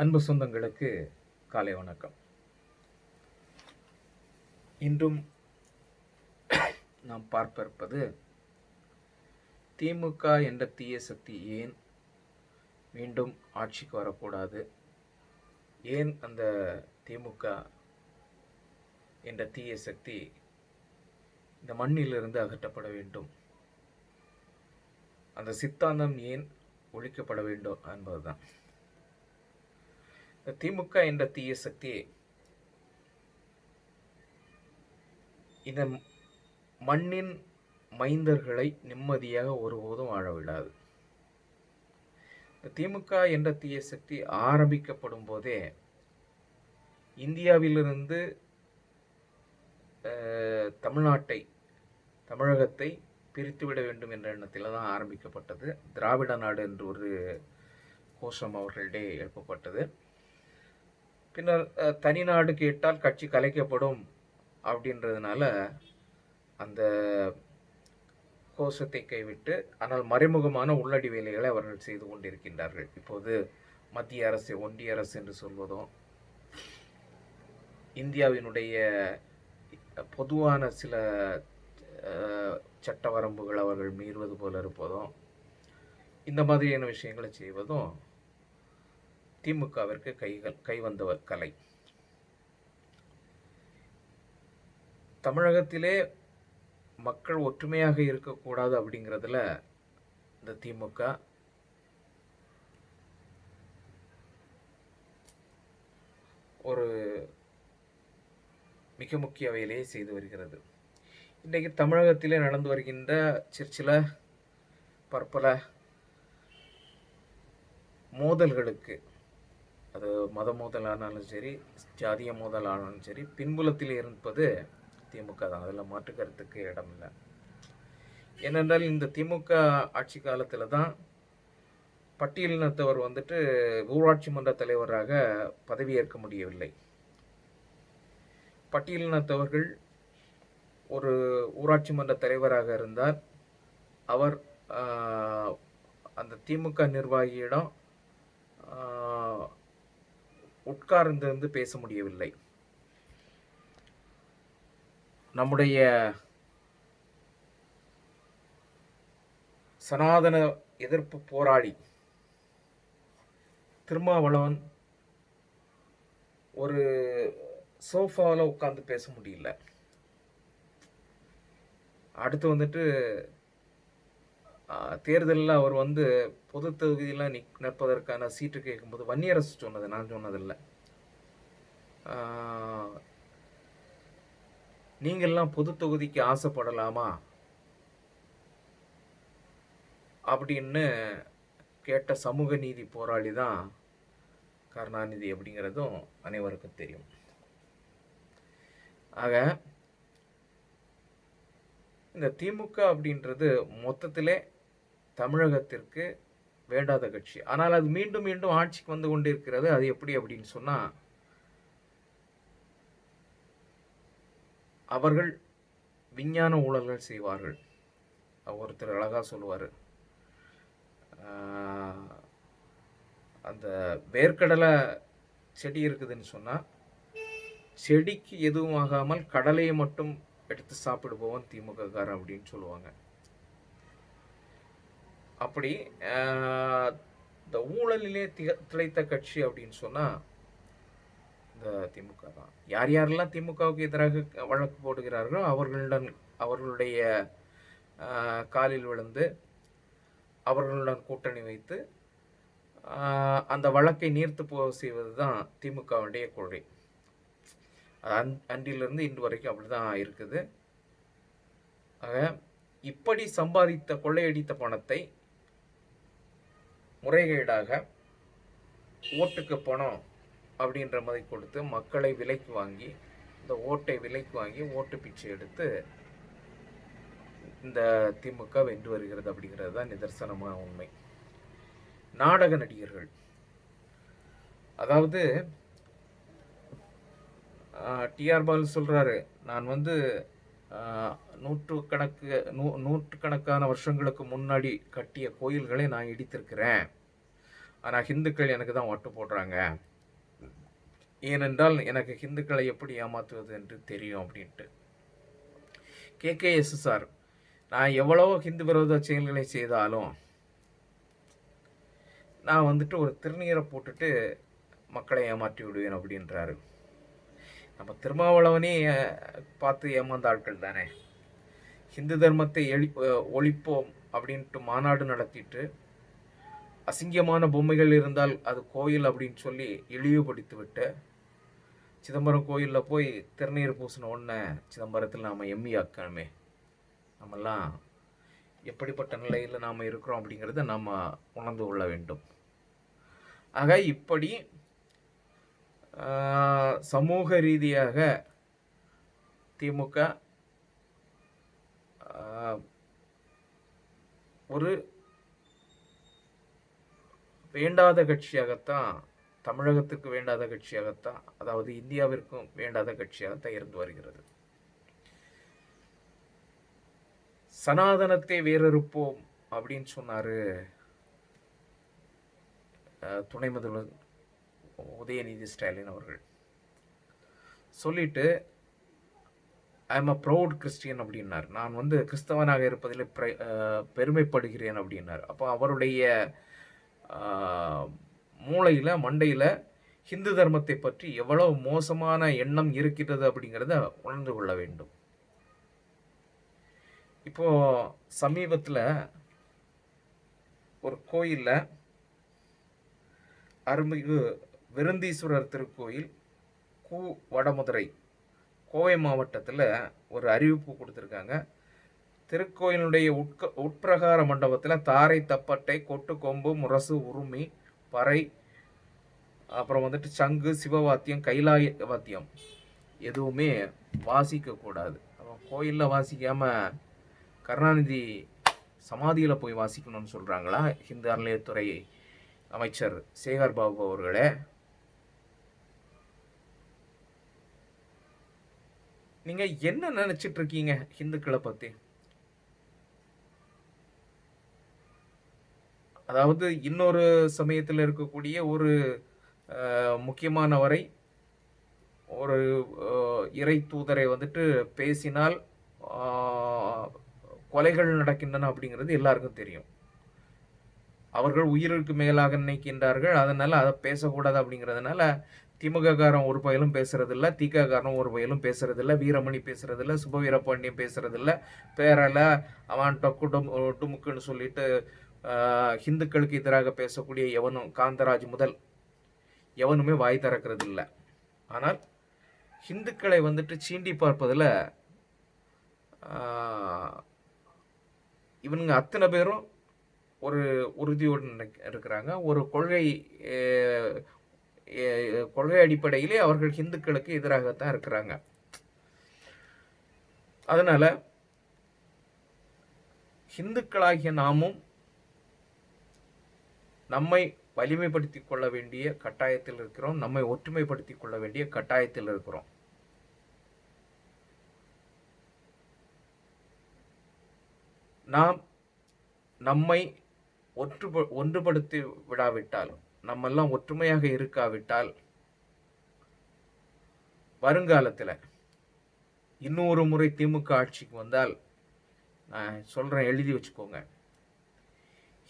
அன்பு சொந்தங்களுக்கு காலை வணக்கம். இன்றும் நாம் பார்ப்பிருப்பது திமுக என்ற தீய சக்தி ஏன் மீண்டும் ஆட்சிக்கு வரக்கூடாது? ஏன் அந்த திமுக என்ற தீய சக்தி இந்த மண்ணிலிருந்து அகற்றப்பட வேண்டும்? அந்த சித்தாந்தம் ஏன் ஒழிக்கப்பட வேண்டும் என்பதுதான். திமுக என்ற தீய சக்தி இந்த மண்ணின் மைந்தர்களை நிம்மதியாக ஒருபோதும் வாழ விடாது. திமுக என்ற தீய சக்தி ஆரம்பிக்கப்படும் போதே இந்தியாவிலிருந்து தமிழ்நாட்டை தமிழகத்தை பிரித்துவிட வேண்டும் என்ற எண்ணத்தில் தான் ஆரம்பிக்கப்பட்டது. திராவிட நாடு என்று ஒரு கோஷம் அவர்களிடையே எழுப்பப்பட்டது. பின்னர் தனி நாடு கேட்டால் கட்சி கலைக்கப்படும் அப்படின்றதுனால அந்த கோஷத்தை கைவிட்டு ஆனால் மறைமுகமான உள்ளடி வேலைகளை அவர்கள் செய்து கொண்டிருக்கின்றார்கள். இப்போது மத்திய அரசு ஒன்றிய அரசு என்று சொல்வதும் இந்தியாவினுடைய பொதுவான சில சட்ட வரம்புகள் அவர்கள் மீறுவது போல இருப்பதும் இந்த மாதிரியான விஷயங்களை செய்வதும் திமுகவிற்கு கைகள் கைவந்தவர் கலை. தமிழகத்திலே மக்கள் ஒற்றுமையாக இருக்கக்கூடாது அப்படிங்கிறதுல இந்த திமுக ஒரு மிக முக்கிய வேலையை செய்து வருகிறது. இன்றைக்கு தமிழகத்திலே நடந்து வருகின்ற சிற்சில பற்பல மோதல்களுக்கு அது மத மோதலானாலும் சரி ஜாதிய மோதலானாலும் சரி பின்புலத்தில் இருப்பது திமுக தான். அதில் மாற்று கருத்துக்கு இல்லை. ஏனென்றால் இந்த திமுக ஆட்சி காலத்தில் தான் பட்டியலினத்தவர் வந்துட்டு ஊராட்சி மன்ற தலைவராக பதவியேற்க முடியவில்லை. பட்டியலினத்தவர்கள் ஒரு ஊராட்சி மன்ற தலைவராக இருந்தார். அவர் அந்த திமுக நிர்வாகியிடம் உட்கார்ந்திருந்து பேச முடியவில்லை. நம்முடைய சனாதன எதிர்ப்பு போராளி திருமாவளவன் ஒரு சோஃபாவில் உட்கார்ந்து பேச முடியல. அடுத்து வந்துட்டு தேர்தலில் அவர் வந்து பொது தொகுதியில் நிக் நிற்பதற்கான சீட்டு கேட்கும்போது வன்னியரசு சொன்னது நான் சொன்னதில்லை. நீங்கள்லாம் பொது தொகுதிக்கு ஆசைப்படலாமா? அப்படின்னு கேட்ட சமூக நீதி போராளி தான் கருணாநிதி அப்படிங்கிறதும் அனைவருக்கும் தெரியும். ஆக இந்த திமுக அப்படின்றது மொத்தத்திலே தமிழகத்திற்கு வேண்டாத கட்சி. ஆனால் அது மீண்டும் மீண்டும் ஆட்சிக்கு வந்து கொண்டிருக்கிறது. அது எப்படி அப்படின்னு சொன்னால் அவர்கள் விஞ்ஞான ஊழல்கள் செய்வார்கள். ஒருத்தர் அழகாக சொல்லுவார். அந்த வேர்க்கடலை செடி இருக்குதுன்னு சொன்னால் செடிக்கு எதுவும் ஆகாமல் கடலையை மட்டும் எடுத்து சாப்பிடுபவன் திமுக காரன் அப்படின்னு சொல்லுவாங்க. அப்படி இந்த ஊழலிலே திக- திளைத்த கட்சி அப்படின்னு சொன்னால் இந்த திமுக தான். யார் யாரெல்லாம் திமுகவுக்கு எதிராக வழக்கு போடுகிறார்களோ அவர்களுடன் அவர்களுடைய காலில் விழுந்து அவர்களுடன் கூட்டணி வைத்து அந்த வழக்கை நீர்த்து போக செய்வது தான் திமுகவுடைய கொள்கை. அது அன் அன்றிலிருந்து இன்று வரைக்கும் அப்படிதான் இருக்குது. ஆக இப்படி சம்பாதித்த கொள்ளையடித்த பணத்தை முறைகேடாக ஓட்டுக்கு பணம் அப்படின்ற மாதிரி கொடுத்து மக்களை விலைக்கு வாங்கி இந்த ஓட்டை விலைக்கு வாங்கி ஓட்டு பிச்சை எடுத்து இந்த திமுக வென்று வருகிறது அப்படிங்கிறது தான் நிதர்சனமான உண்மை. நாடக நடிகர்கள். அதாவது டிஆர் பாலு சொல்கிறாரு நான் வந்து நூற்றுக்கணக்கு நூ நூற்றுக்கணக்கான வருஷங்களுக்கு முன்னாடி கட்டிய கோயில்களை நான் இடித்திருக்கிறேன். ஆனால் ஹிந்துக்கள் எனக்கு தான் ஓட்டு போடுறாங்க. ஏனென்றால் எனக்கு ஹிந்துக்களை எப்படி ஏமாற்றுவது என்று தெரியும் அப்படின்ட்டு. கேகேஎஸ்எஸ்ஆர் நான் எவ்வளோ ஹிந்து விரோத செயல்களை செய்தாலும் நான் வந்துட்டு ஒரு திருநீரை போட்டுட்டு மக்களை ஏமாற்றி விடுவேன் அப்படின்றாரு. நம்ம திருமாவளவனே பார்த்து ஏமாந்த ஆட்கள் தானே. ஹிந்து தர்மத்தை எழி ஒழிப்போம் அப்படின்ட்டு மாநாடு நடத்திட்டு அசிங்கமான பொம்மைகள் இருந்தால் அது கோயில் அப்படின்னு சொல்லி இழிவுபடுத்தி விட்டு சிதம்பரம் கோயிலில் போய் திருநீர் பூசின உடனே சிதம்பரத்தில் நாம் எம்மி ஆக்கணுமே. நம்மெல்லாம் எப்படிப்பட்ட நிலையில் நாம் இருக்கிறோம் அப்படிங்கிறத நாம் உணர்ந்து கொள்ள வேண்டும். ஆக இப்படி சமூக ரீதியாக திமுக ஒரு வேண்டாத கட்சியாகத்தான் தமிழகத்துக்கு வேண்டாத கட்சியாகத்தான் அதாவது இந்தியாவிற்கும் வேண்டாத கட்சியாகத்தான் இருந்து வருகிறது. சனாதனத்தை வேறறுப்போம் அப்படின்னு சொன்னார் துணை முதல்வர் உதயநிதி ஸ்டாலின் அவர்கள். சொல்லிட்டு I am a proud Christian அப்படின்னார். நான் வந்து கிறிஸ்தவனாக இருப்பதில் பிர- பெருமைப்படுகிறேன் அப்படின்னார். அப்போ அவருடைய மூளையில் மண்டையில் ஹிந்து தர்மத்தை பற்றி எவ்வளவு மோசமான எண்ணம் இருக்கிறது அப்படிங்கிறத உணர்ந்து கொள்ள வேண்டும். இப்போ சமீபத்தில் ஒரு கோயிலில் அருள்மிகு விருந்தீஸ்வரர் திருக்கோயில் கு வடமதுரை. கோவை மாவட்டத்தில் ஒரு அறிவிப்பு கொடுத்துருக்காங்க. திருக்கோயிலுடைய உட்க உட்பிரகார மண்டபத்தில் தாரை தப்பட்டை கொட்டு கொம்பு முரசு உருமி பறை அப்புறம் வந்துட்டு சங்கு சிவவாத்தியம் கைலாய வாத்தியம் எதுவுமே வாசிக்கக்கூடாது அப்புறம் கோயிலில் வாசிக்காமல் கருணாநிதி சமாதியில் போய் வாசிக்கணும்னு சொல்கிறாங்களா ஹிந்து அறநிலையத்துறை அமைச்சர் சேகர் பாபு அவர்களே. நீங்கள் என்ன நினச்சிட்டு இருக்கீங்க ஹிந்துக்களை பற்றி அதாவது இன்னொரு சமயத்தில் இருக்கக்கூடிய ஒரு அஹ், முக்கியமானவரை ஒரு அஹ், இறை தூதரை வந்துட்டு பேசினால் ஆஹ், கொலைகள் நடக்கின்றன அப்படிங்கிறது எல்லாருக்கும் தெரியும். அவர்கள் உயிருக்கு மேலாக நினைக்கின்றார்கள் அதனால அதை பேசக்கூடாது அப்படிங்கிறதுனால திமுககாரன் ஒரு பயிலும் பேசுறதில்ல திக ஒரு பயிலும் பேசுறதில்ல வீரமணி பேசுறதில்ல சுபவீரபாண்டியன் பேசுறதில்ல. பேரல அவன் டொக்கு டும் டுமுக்குன்னு சொல்லிட்டு ஹிந்துக்களுக்கு எதிராக பேசக்கூடிய எவனும் காந்தராஜ் முதல் எவனுமே வாய் திறக்கிறது இல்லை ஆனால் ஹிந்துக்களை வந்துட்டு சீண்டி பார்ப்பதில் இவனுங்க அத்தனை பேரும் ஒரு உறுதியோடு இருக்கிறாங்க. ஒரு கொள்கை கொள்கை அடிப்படையிலே அவர்கள் ஹிந்துக்களுக்கு எதிராகத்தான் இருக்கிறாங்க. அதனால் ஹிந்துக்களாகிய நாமும் நம்மை வலிமைப்படுத்திக் கொள்ள வேண்டிய கட்டாயத்தில் இருக்கிறோம். நம்மை ஒற்றுமைப்படுத்திக் கொள்ள வேண்டிய கட்டாயத்தில் இருக்கிறோம். நாம் நம்மை ஒற்றுப ஒன்றுபடுத்தி விடாவிட்டாலும் நம்மெல்லாம் ஒற்றுமையாக இருக்காவிட்டால் வருங்காலத்தில் இன்னொரு முறை திமுக ஆட்சிக்கு வந்தால் நான் சொல்கிறேன் எழுதி வச்சுக்கோங்க.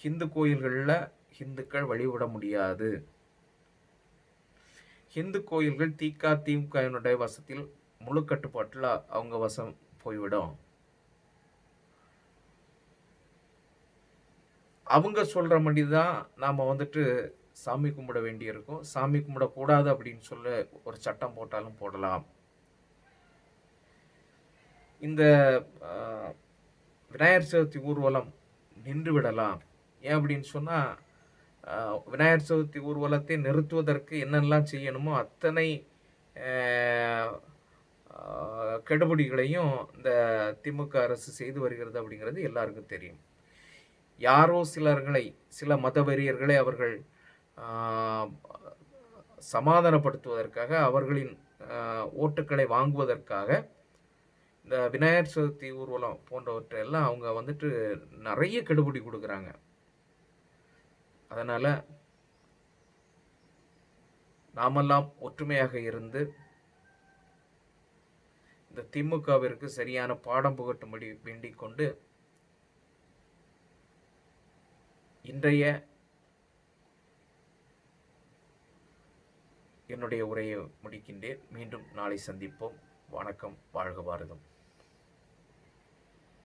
ஹிந்து கோயில்களில் ஹிந்துக்கள் வழிவிட முடியாது. ஹிந்து கோயில்கள் திக திமுகவினுடைய வசத்தில் முழு கட்டுப்பாட்டில் அவங்க வசம் போய்விடும். அவங்க சொல்கிற மாதிரி தான் நாம் வந்துட்டு சாமி கும்பிட வேண்டியிருக்கும். சாமி கும்பிடக்கூடாது அப்படின்னு சொல்ல ஒரு சட்டம் போட்டாலும் போடலாம். இந்த விநாயகர் சதுர்த்தி ஊர்வலம் நின்று விடலாம். ஏன் அப்படின்னு சொன்னால் விநாயகர் சதுர்த்தி ஊர்வலத்தை நிறுத்துவதற்கு என்னெல்லாம் செய்யணுமோ அத்தனை கெடுபிடிகளையும் இந்த திமுக அரசு செய்து வருகிறது அப்படிங்கிறது எல்லாருக்கும் தெரியும். யாரோ சிலர்களை சில மதவெறியர்களை அவர்கள் சமாதானப்படுத்துவதற்காக அவர்களின் ஓட்டுக்களை வாங்குவதற்காக இந்த விநாயகர் சதுர்த்தி ஊர்வலம் போன்றவற்றை எல்லாம் அவங்க வந்துட்டு நிறைய கெடுபிடி கொடுக்குறாங்க. அதனால் நாமெல்லாம் ஒற்றுமையாக இருந்து இந்த திமுகவிற்கு சரியான பாடம் புகட்டும்படி வேண்டிக் கொண்டு இன்றைய என்னுடைய உரையை முடிக்கின்றேன். மீண்டும் நாளை சந்திப்போம். வணக்கம். வாழ்க பாரதம்.